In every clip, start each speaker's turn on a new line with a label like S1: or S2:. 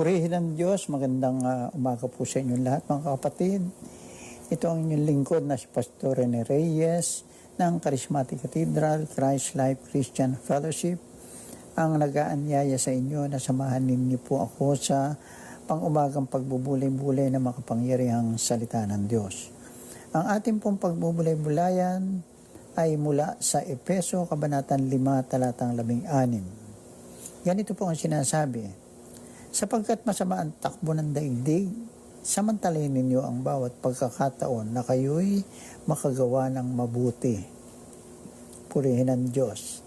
S1: Purihin ng Diyos, magandang uh, umaga po sa inyong lahat mga kapatid. Ito ang inyong lingkod na si Pastor Rene Reyes ng Charismatic Cathedral Christ Life Christian Fellowship ang nagaanyaya sa inyo na samahan ninyo po ako sa pangumagang pagbubulay-bulay na makapangyarihang salita ng Diyos. Ang ating pong pagbubulay-bulayan ay mula sa Epeso, Kabanatan 5, Talatang 16. Ganito po ang sinasabi, Sapagkat masama ang takbo ng daigdig, samantalayin ninyo ang bawat pagkakataon na kayo'y makagawa ng mabuti. Purihin ng Diyos.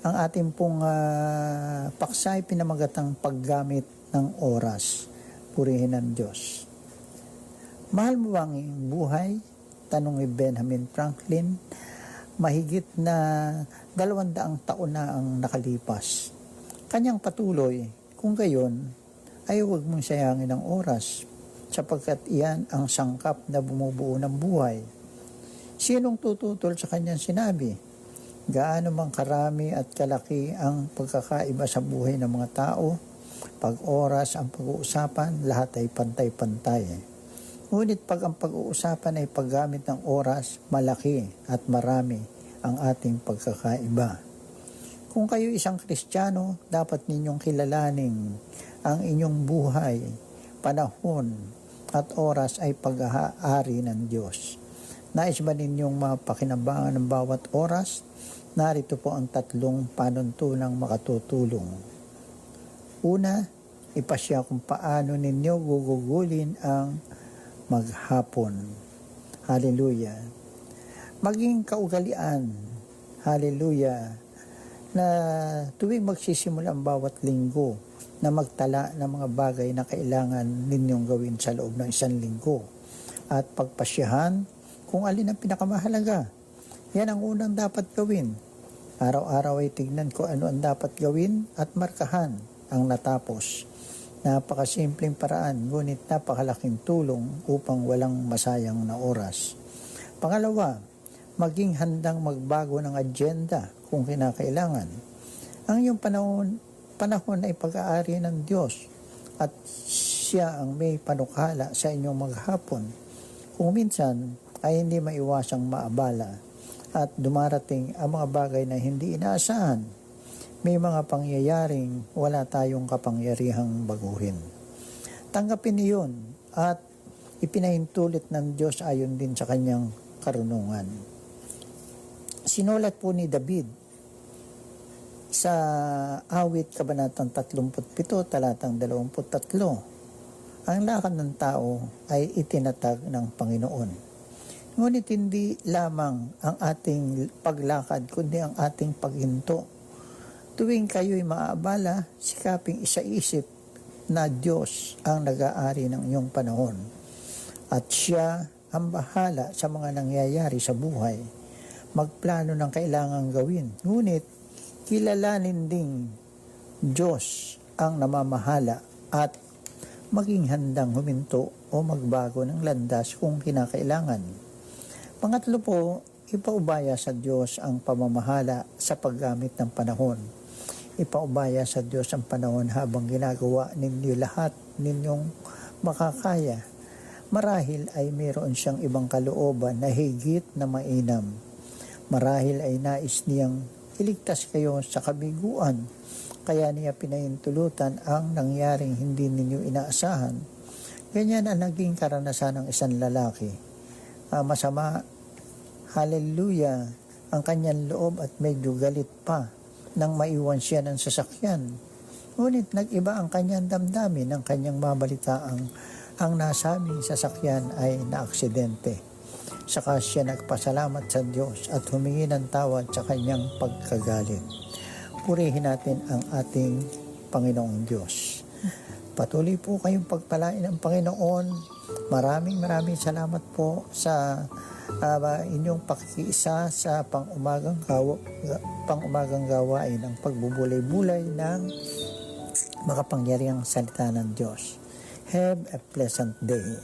S1: Ang ating pong uh, paksa ay pinamagatang paggamit ng oras. Purihin ng Diyos. Mahal mo ba ang iyong buhay? Tanong ni Benjamin Franklin. Mahigit na dalawandaang taon na ang nakalipas. Kanyang patuloy, kung gayon, ay huwag mong sayangin ang oras sapagkat iyan ang sangkap na bumubuo ng buhay. Sinong tututol sa kanyang sinabi? Gaano mang karami at kalaki ang pagkakaiba sa buhay ng mga tao, pag oras ang pag-uusapan, lahat ay pantay-pantay. Ngunit pag ang pag-uusapan ay paggamit ng oras, malaki at marami ang ating pagkakaiba. Kung kayo isang Kristiyano, dapat ninyong kilalaning ang inyong buhay, panahon at oras ay pag-aari ng Diyos. Nais ba ninyong mapakinabangan ng bawat oras? Narito po ang tatlong panuntunang makatutulong. Una, ipasya kung paano ninyo gugugulin ang maghapon. Hallelujah. Maging kaugalian. Hallelujah na tuwing magsisimula ang bawat linggo na magtala ng mga bagay na kailangan ninyong gawin sa loob ng isang linggo at pagpasyahan kung alin ang pinakamahalaga. Yan ang unang dapat gawin. Araw-araw ay tignan ko ano ang dapat gawin at markahan ang natapos. Napakasimpleng paraan, ngunit napakalaking tulong upang walang masayang na oras. Pangalawa, maging handang magbago ng agenda kung kinakailangan. Ang iyong panahon, panahon ay pag-aari ng Diyos at siya ang may panukala sa inyong maghapon. Kung minsan ay hindi maiwasang maabala at dumarating ang mga bagay na hindi inaasahan, may mga pangyayaring wala tayong kapangyarihang baguhin. Tanggapin niyon at ipinahintulit ng Diyos ayon din sa kanyang karunungan. Sinulat po ni David sa awit kabanatang 37 talatang 23 ang lakad ng tao ay itinatag ng Panginoon. Ngunit hindi lamang ang ating paglakad, kundi ang ating paghinto. Tuwing kayo'y maaabala, sikaping isaisip na Diyos ang nag-aari ng iyong panahon. At siya ang bahala sa mga nangyayari sa buhay. Magplano ng kailangang gawin. Ngunit kilalanin ding Diyos ang namamahala at maging handang huminto o magbago ng landas kung kinakailangan. Pangatlo po, ipaubaya sa Diyos ang pamamahala sa paggamit ng panahon. Ipaubaya sa Diyos ang panahon habang ginagawa ninyo lahat ninyong makakaya. Marahil ay mayroon siyang ibang kalooban na higit na mainam. Marahil ay nais niyang iligtas kayo sa kabiguan. Kaya niya pinahintulutan ang nangyaring hindi ninyo inaasahan. Ganyan ang naging karanasan ng isang lalaki. Uh, masama, hallelujah, ang kanyang loob at medyo galit pa nang maiwan siya ng sasakyan. Ngunit nag-iba ang kanyang damdamin ng kanyang mabalitaang ang nasabing sasakyan ay naaksidente. Saka siya nagpasalamat sa Diyos at humingi ng tawad sa kanyang pagkagalit. Purihin natin ang ating Panginoong Diyos. Patuloy po kayong pagpalain ng Panginoon. Maraming maraming salamat po sa uh, inyong pakikiisa sa pang-umagang, gawa, pang-umagang gawain ng pagbubulay-bulay ng makapangyariang salita ng Diyos. Have a pleasant day.